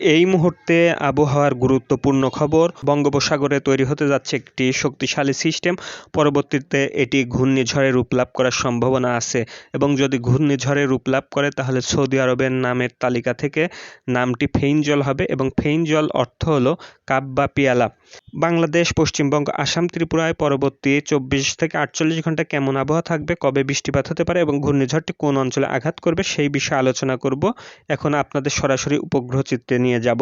এই মুহূর্তে আবহাওয়ার গুরুত্বপূর্ণ খবর, বঙ্গোপসাগরে তৈরি হতে যাচ্ছে একটি শক্তিশালী সিস্টেম। পরবর্তীতে এটি ঘূর্ণিঝড়ে রূপ লাভ করার সম্ভাবনা আছে এবং যদি ঘূর্ণিঝড়ে রূপ লাভ করে, তাহলে সৌদি আরবের নামের তালিকা থেকে নামটি ফেইনজল হবে এবং ফেইনজল অর্থ হলো কাপ বা পিয়ালা। বাংলাদেশ, পশ্চিমবঙ্গ, আসাম, ত্রিপুরায় পরবর্তী চব্বিশ থেকে আটচল্লিশ ঘণ্টা কেমন আবহাওয়া থাকবে, কবে বৃষ্টিপাত হতে পারে এবং ঘূর্ণিঝড়টি কোন অঞ্চলে আঘাত করবে, সেই বিষয়ে আলোচনা করব। এখন আপনাদের সরাসরি উপগ্রহ চিত্রে নিয়ে যাব।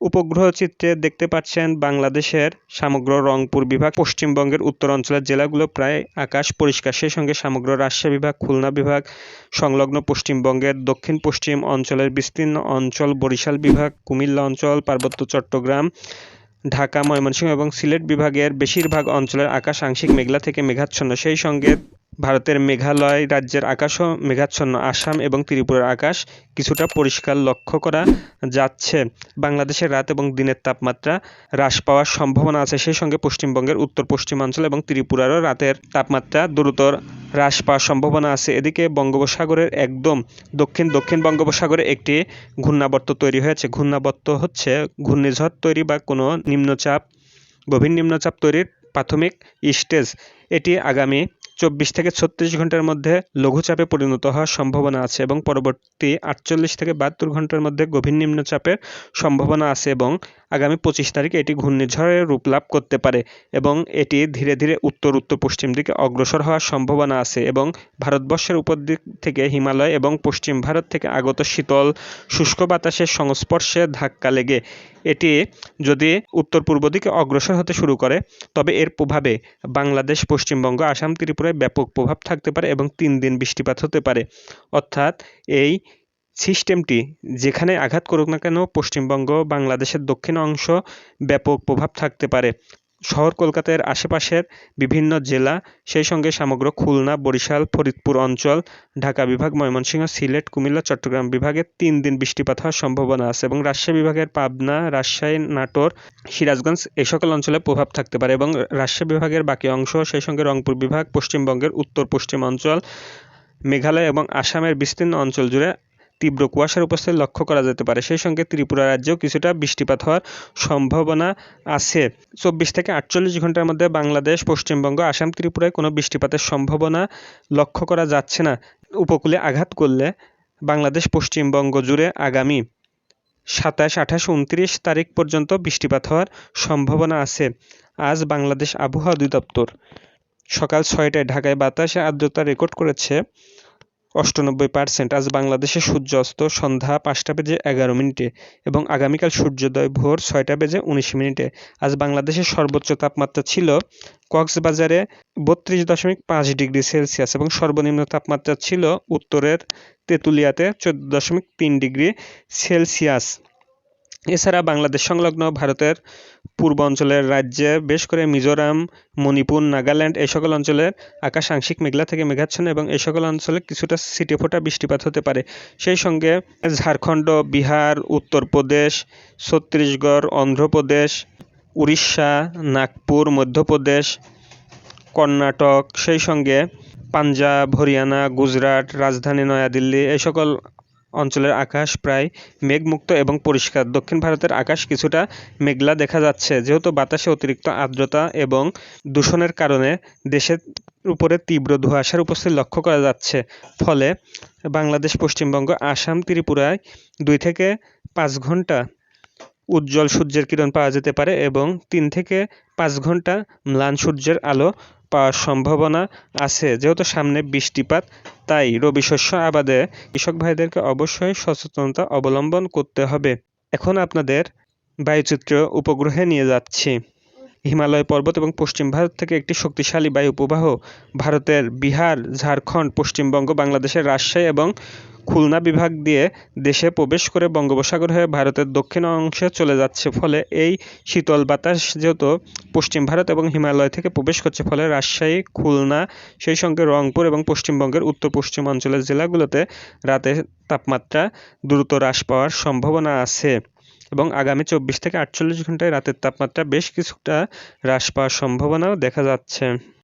উপগ্রহ চিত্রে দেখতে পাচ্ছেন বাংলাদেশের সমগ্র রংপুর বিভাগ, পশ্চিমবঙ্গের উত্তর অঞ্চলের জেলাগুলো প্রায় আকাশ পরিষ্কার। সেই সঙ্গে সমগ্র রাজশাহী বিভাগ, খুলনা বিভাগ, সংলগ্ন পশ্চিমবঙ্গের দক্ষিণ পশ্চিম অঞ্চলের বিস্তীর্ণ অঞ্চল, বরিশাল বিভাগ, কুমিল্লা অঞ্চল, পার্বত্য চট্টগ্রাম, ঢাকা, ময়মনসিংহ এবং সিলেট বিভাগের বেশিরভাগ অঞ্চলের আকাশ আংশিক মেঘলা থেকে মেঘাচ্ছন্ন। সেই সঙ্গে ভারতের মেঘালয় রাজ্যের আকাশও মেঘাচ্ছন্ন আসাম এবং ত্রিপুরার আকাশ কিছুটা পরিষ্কার লক্ষ্য করা যাচ্ছে। বাংলাদেশের রাত এবং দিনের তাপমাত্রা হ্রাস পাওয়ার সম্ভাবনা আছে। সেই সঙ্গে পশ্চিমবঙ্গের উত্তর পশ্চিমাঞ্চল এবং ত্রিপুরারও রাতের তাপমাত্রা দ্রুতর হ্রাস পাওয়ার সম্ভাবনা আছে। এদিকে বঙ্গোপসাগরের একদম দক্ষিণ দক্ষিণ বঙ্গোপসাগরে একটি ঘূর্ণাবর্ত তৈরি হয়েছে। ঘূর্ণাবর্ত হচ্ছে ঘূর্ণিঝড় তৈরি বা কোনো নিম্নচাপ, গভীর নিম্নচাপ তৈরির প্রাথমিক স্টেজ। এটি আগামী চব্বিশ থেকে ছত্রিশ ঘণ্টার মধ্যে লঘুচাপে পরিণত হওয়ার সম্ভাবনা আছে এবং পরবর্তী আটচল্লিশ থেকে বাহাত্তর ঘণ্টার মধ্যে গভীর নিম্নচাপের সম্ভাবনা আছে এবং আগামী পঁচিশ তারিখে এটি ঘূর্ণিঝড়ের রূপ লাভ করতে পারে এবং এটি ধীরে ধীরে উত্তর উত্তর, পশ্চিম দিকে অগ্রসর হওয়ার সম্ভাবনা আছে এবং ভারতবর্ষের উপর দিক থেকে হিমালয় এবং পশ্চিম ভারত থেকে আগত শীতল, শুষ্ক বাতাসের সংস্পর্শে ধাক্কা লেগে। এটি যদি উত্তর পূর্ব দিকে অগ্রসর হতে শুরু করে, তবে এর প্রভাবে বাংলাদেশ, পশ্চিমবঙ্গ, আসাম, ত্রিপুরায় ব্যাপক প্রভাব থাকতে পারে এবং তিন দিন বৃষ্টিপাত হতে পারে। অর্থাৎ এই সিস্টেমটি, যেখানে আঘাত করুক না কেন, পশ্চিমবঙ্গ, বাংলাদেশের দক্ষিণ অংশ ব্যাপক প্রভাব থাকতে পারে। শহর কলকাতার আশেপাশের বিভিন্ন জেলা, সেই সঙ্গে সমগ্র খুলনা, বরিশাল, ফরিদপুর অঞ্চল, ঢাকা বিভাগ, ময়মনসিংহ, সিলেট, কুমিল্লা, চট্টগ্রাম বিভাগে তিন দিন বৃষ্টিপাত হওয়ার সম্ভাবনা আছে এবং রাজশাহী বিভাগের পাবনা, রাজশাহী, নাটোর, সিরাজগঞ্জ এই সকল অঞ্চলে প্রভাব থাকতে পারে এবং রাজশাহী বিভাগের বাকি অংশ, সেই সঙ্গে রংপুর বিভাগ, পশ্চিমবঙ্গের উত্তর পশ্চিম অঞ্চল, মেঘালয় এবং আসামের বিস্তীর্ণ অঞ্চল জুড়ে তীব্র কুয়াশার উপস্থিতি লক্ষ্য করা যেতে পারে। সেই সঙ্গে ত্রিপুরা রাজ্যেও কিছুটা বৃষ্টিপাত হওয়ার সম্ভাবনা আছে। চব্বিশ থেকে আটচল্লিশ ঘণ্টার মধ্যে বাংলাদেশ, পশ্চিমবঙ্গ, আসাম, ত্রিপুরায় কোনো বৃষ্টিপাতের সম্ভাবনা লক্ষ্য করা যাচ্ছে না। উপকূলে আঘাত করলে বাংলাদেশ, পশ্চিমবঙ্গ জুড়ে আগামী সাতাশ, আঠাশ, উনত্রিশ তারিখ পর্যন্ত বৃষ্টিপাত হওয়ার সম্ভাবনা আছে। আজ বাংলাদেশ আবহাওয়া অধিদপ্তর সকাল ছয়টায় ঢাকায় বাতাসে আর্দ্রতা রেকর্ড করেছে অষ্টানব্বই পার্সেন্ট আজ বাংলাদেশে সূর্য অস্ত সন্ধ্যা পাঁচটা বেজে এগারো মিনিটে এবং আগামীকাল সূর্যোদয় ভোর ছয়টা বেজে উনিশ মিনিটে। আজ বাংলাদেশের সর্বোচ্চ তাপমাত্রা ছিল কক্সবাজারে বত্রিশ দশমিক পাঁচ ডিগ্রি সেলসিয়াস এবং সর্বনিম্ন তাপমাত্রা ছিল উত্তরের তেঁতুলিয়াতে চোদ্দ দশমিক তিন ডিগ্রি সেলসিয়াস। এছাড়া বাংলাদেশ সংলগ্ন ভারতের পূর্ব অঞ্চলের রাজ্যে বেশ করে মিজোরাম, মণিপুর, নাগাল্যান্ড এই সকল অঞ্চলের আকাশ আংশিক মেঘলা থেকে মেঘাচ্ছন্ন এবং এই সকল অঞ্চলে কিছুটা ফোটা বৃষ্টিপাত হতে পারে। সেই সঙ্গে ঝাড়খণ্ড, বিহার, উত্তরপ্রদেশ, ছত্তিশগড়, অন্ধ্রপ্রদেশ, উড়িষ্যা, নাগপুর, মধ্যপ্রদেশ, কর্ণাটক, সেই সঙ্গে পাঞ্জাব, হরিয়ানা, গুজরাট, রাজধানী নয়াদিল্লি এই সকল অঞ্চলের আকাশ প্রায় মেঘমুক্ত এবং পরিষ্কার। দক্ষিণ ভারতের আকাশ কিছুটা মেঘলা দেখা যাচ্ছে, যেহেতু বাতাসে অতিরিক্ত আর্দ্রতা এবং দূষণের কারণে দেশের উপরে তীব্র ধোঁয়াশার উপস্থিতি লক্ষ্য করা যাচ্ছে। ফলে বাংলাদেশ, পশ্চিমবঙ্গ, আসাম, ত্রিপুরায় দুই থেকে পাঁচ ঘণ্টা উজ্জ্বল সূর্যের কিরণ পাওয়া যেতে পারে এবং তিন থেকে পাঁচ ঘণ্টা ম্লান সূর্যের আলো পাওয়ার সম্ভাবনা আছে। যেহেতু সামনে বৃষ্টিপাত, তাই রবি শস্য আবাদে কৃষক ভাইদেরকে অবশ্যই সচেতনতা অবলম্বন করতে হবে। এখন আপনাদের বায়ুচিত্র উপগ্রহে নিয়ে যাচ্ছি। হিমালয় পর্বত এবং পশ্চিম ভারত থেকে একটি শক্তিশালী বায়ু প্রবাহ ভারতের বিহার, ঝাড়খণ্ড, পশ্চিমবঙ্গ, বাংলাদেশের রাজশাহী এবং খুলনা বিভাগ দিয়ে দেশে প্রবেশ করে বঙ্গোপসাগর হয়ে ভারতের দক্ষিণ অংশে চলে যাচ্ছে। ফলে এই শীতল বাতাস যেহেতু পশ্চিম ভারত এবং হিমালয় থেকে প্রবেশ করছে, ফলে রাজশাহী, খুলনা, সেই সঙ্গে রংপুর এবং পশ্চিমবঙ্গের উত্তর পশ্চিম অঞ্চলের জেলাগুলোতে রাতের তাপমাত্রা দ্রুত হ্রাস পাওয়ার সম্ভাবনা আছে এবং আগামী চব্বিশ থেকে আটচল্লিশ ঘন্টায় রাতের তাপমাত্রা বেশ কিছুটা হ্রাস পাওয়ার সম্ভাবনাও দেখা যাচ্ছে।